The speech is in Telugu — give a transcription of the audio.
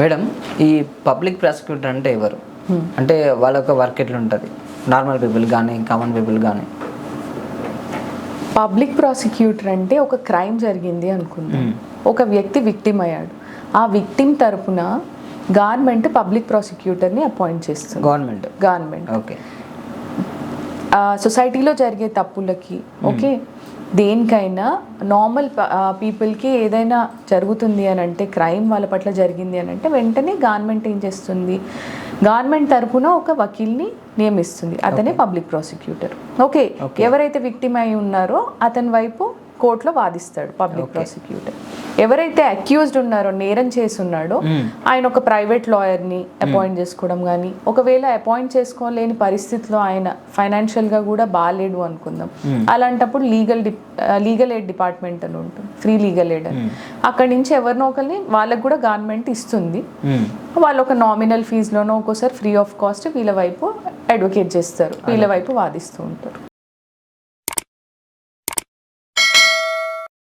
మేడం ఈ పబ్లిక్ ప్రాసిక్యూటర్ అంటే ఎవరు? అంటే వాళ్ళ యొక్క వర్క్ ఎట్లా ఉంటుంది నార్మల్ పీపుల్ కానీ కామన్ పీపుల్ కానీ పబ్లిక్ ప్రాసిక్యూటర్ అంటే ఒక క్రైమ్ జరిగింది అనుకుందాం. ఒక వ్యక్తి విక్టిమ్ అయ్యాడు. ఆ విక్టిమ్ తరపున గవర్నమెంట్ పబ్లిక్ ప్రాసిక్యూటర్ని అపాయింట్ చేస్తుంది. గవర్నమెంట్? గవర్నమెంట్. ఓకే. సొసైటీలో జరిగే తప్పులకి ఓకే? దేనికైనా నార్మల్ పీపుల్కి ఏదైనా జరుగుతుంది అని అంటే క్రైమ్ వాళ్ళ పట్ల జరిగింది అని అంటే వెంటనే గవర్నమెంట్ ఏం చేస్తుంది? గవర్నమెంట్ తరపున ఒక వకీల్ని నియమిస్తుంది. అతనే పబ్లిక్ ప్రాసిక్యూటర్ ఓకే ఎవరైతే విక్టిమ్ అయి ఉన్నారో అతని వైపు కోర్టులో వాదిస్తాడు పబ్లిక్ ప్రాసిక్యూటర్ ఎవరైతే అక్యూజ్డ్ ఉన్నారో నేరం చేసి ఉన్నాడో ఆయన ఒక ప్రైవేట్ లాయర్ని అపాయింట్ చేసుకోవడం కానీ ఒకవేళ అపాయింట్ చేసుకోలేని పరిస్థితిలో ఆయన ఫైనాన్షియల్గా కూడా బాగాలేడు అనుకుందాం. అలాంటప్పుడు లీగల్ లీగల్ ఎయిడ్ డిపార్ట్మెంట్ అని ఉంటుంది ఫ్రీ లీగల్ ఎయిడ్ అని. అక్కడి నుంచి ఎవరినో ఒకరిని వాళ్ళకు కూడా గవర్నమెంట్ ఇస్తుంది. వాళ్ళు ఒక నామినల్ ఫీజులోనో ఒక్కోసారి ఫ్రీ ఆఫ్ కాస్ట్ వీళ్ళ వైపు అడ్వకేట్ చేస్తారు వీళ్ళ వైపు వాదిస్తూ ఉంటారు.